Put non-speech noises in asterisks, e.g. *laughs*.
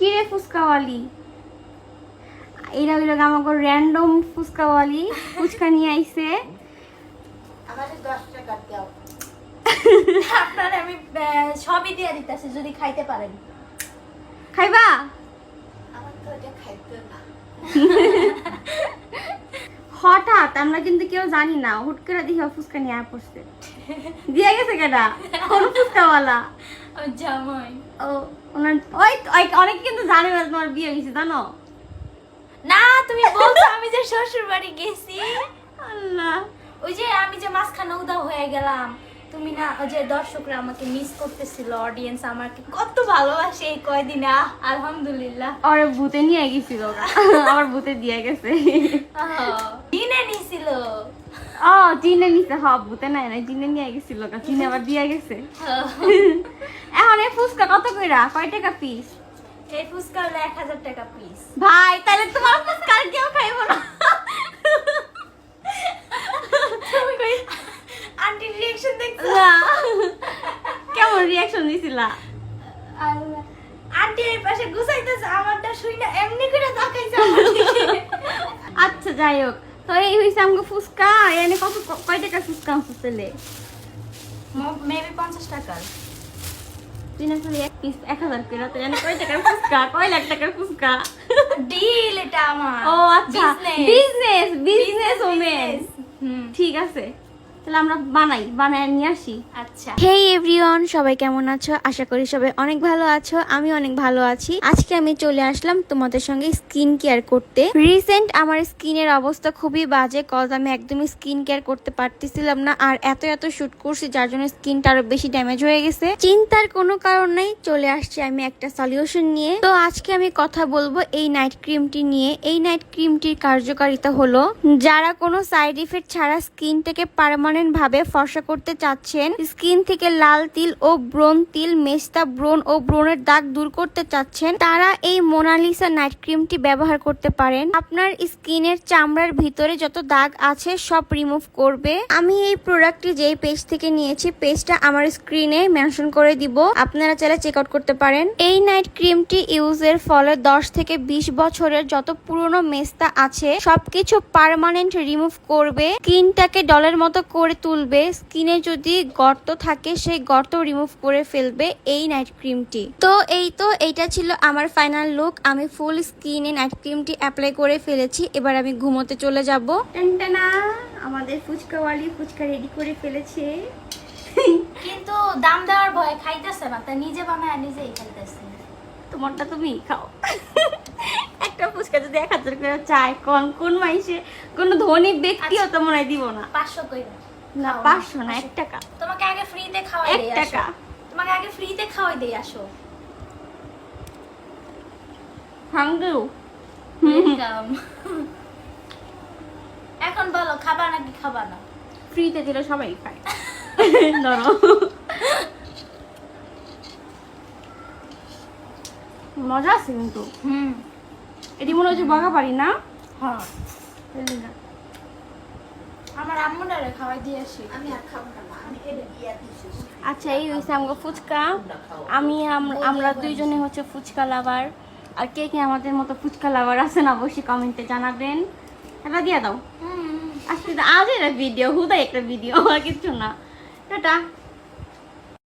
কি রে ফুচকাওয়ালি এরা হইল আমাকে র্যান্ডম ফুচকাওয়ালি ফুচকা নিয়ে আইছে। আমাদের দশ টাকা দাও। আপনার আমি সবই দিয়ে দিতেছি যদি খাইতে পারেন। খাইবা? আমার তো ওটা খাইতে না। হঠাৎ আমরা কিন্তু কেউ জানি না হুট করে দেখি ফুচকা নিয়ে পড়ছে। দিয়ে গেছে কেডা? কোন ফুচকাওয়ালা? জামাই। ও ওনার ওই ওই কিন্তু জানে না তোমার বিয়ে হয়েছে জানো? না তুমি বলছো আমি যে শ্বশুর বাড়ি গেছি। আল্লাহ। ওই যে আমি যে মাঝখানে উদাও হয়ে গেলাম তুমি না ওই যে দর্শকরা আমাকে মিস করতেছিল অডিয়েন্স আমাকে কত ভালোবাসে এই কয়দিনে আলহামদুলিল্লাহ। ওরে ভূতে নিয়ে গেছিল আমার ভূতে দিয়ে গেছে। দিনে নিছিল। ও চিনে নিছে হ ভূতে নাই না চিনে নিয়ে গেছিল চিনে আবার দিয়ে গেছে। এখন এই ফুচকা কত কইরা? কয় টাকা পিস এই ফুচকা হলো এক হাজার টাকা পিস ভাই তাহলে তোমার ফুচকা আর কেউ খাইবো না। আন্টির রিয়াকশন দেখছ? না। কেমন রিয়াকশন দিছিলা আল্লাহ। আন্টি এই পাশে গুছাইতেছে আমারটা শুই না এমনি করে তাকাইছে আচ্ছা যাই হোক। তো এই হইছে আমাকে ফুচকা। এনে কত কয় টাকা ফুচকা ফুচলে ম- maybe পঞ্চাশ টাকার। এক পিস এক হাজার করে তো এনে কয় টাকার ফুচকা? কয় লাখ টাকার ফুচকা? ডিল এটা আমার। ও আচ্ছা. বিজনেস বিজনেস ওমেন ঠিক আছে। তাহলে আমরা বানাই বানায় নিয়ে আসি। আচ্ছা। হেই এভরিওয়ান সবাই কেমন আছো? আশা করি সবাই অনেক ভালো আছো আমি অনেক ভালো আছি। আজকে আমি চলে আসলাম তোমাদের সঙ্গে স্কিন কেয়ার করতে। রিসেন্ট আমার স্কিনের অবস্থা খুবই বাজে কজ আমি একদমই স্কিন কেয়ার করতে পারতেছিলাম না আর এত এত শুট করছি যার জন্য স্কিনটা আরও বেশি ড্যামেজ হয়ে গেছে। চিন্তার কোনো কারণ নেই চলে আসছি আমি একটা সলিউশন নিয়ে। তো আজকে আমি কথা বলব এই নাইট ক্রিমটি নিয়ে। এই নাইট ক্রিমটির কার্যকারিতা হলো যারা কোনো সাইড ইফেক্ট ছাড়া স্কিনটাকে পার্মানেন্ট ভাবে ফর্সা করতে চাচ্ছেন। স্কিন থেকে লাল তিল ও ব্রোন তিল, মেস্তা ব্রোন ও ব্রণের দাগ দূর করতে চাচ্ছেন। তারা এই মোনালিসা নাইট ক্রিমটি ব্যবহার করতে পারেন। আপনার স্কিনের চামড়ার ভিতরে যত দাগ আছে সব রিমুভ করবে। আমি এই প্রোডাক্টটি যেই পেজ থেকে নিয়েছি, পেজটা আমার স্ক্রিনে মেনশন করে দিব। আপনারা চাইলে চেক আউট করতে পারেন। এই নাইট ক্রিমটি ইউজের ফলে 10 থেকে 20 বছরের যত পুরনো মেস্তা আছে, সবকিছু পার্মানেন্ট রিমুভ করবে। স্কিনটাকে ডলের মতো করে তুলবে স্কিনে যদি গর্ত থাকে সেই গর্ত রিমুভ করে ফেলবে এই নাইট ক্রিমটি তো এই তো এইটা ছিল আমার ফাইনাল লুক আমি ফুল স্কিনে নাইট ক্রিমটি অ্যাপ্লাই করে ফেলেছি। এবার আমি ঘুমোতে চলে যাব। টানটানা আমাদের ফুচকাওয়ালি ফুচকা রেডি করে ফেলেছে। কিন্তু দাম দেওয়ার ভয় খাইতেছে না তা নিজে বানায় নিজেই খাইতেছে। তোমারটা তুমি খাও। একটা ফুচকা যদি এক হাজার করে চায় কোন কোন মাইসে কোন ধনী ব্যক্তিও তো মনে হয় দিব না। পাঁচশো কইরা না পাঁচশো না এক টাকা। তোমাকে আগে ফ্রিতে খাওয়াই এক টাকা। তোমাকে আগে ফ্রিতে খাওয়াই দেই আসো। হাঙ্গু এখন বলো খাবা নাকি খাবা না? ফ্রিতে দিলে সবাই খায়। *laughs* ধরো। মজা আছে কিন্তু। হুম। এটি মনে হচ্ছে বগা পারি না? হ্যাঁ না? আমার আম্মুটারে খাওয়াই দিয়ে আমি আর খাব না মা, আমি এটা দিয়া দিছি। আচ্ছা এই হয়েছে আমাকে ফুচকা। আমি আমরা দুইজনে হচ্ছে ফুচকা লাভার। আর কে কে আমাদের মতো ফুচকা লাভার আছেন অবশ্যই কমেন্টে জানাবেন। এটা দিয়ে দাও। হুম। আজকে তো আজ একটা ভিডিও হুদাই একটা ভিডিও আর কিছু না। টাটা।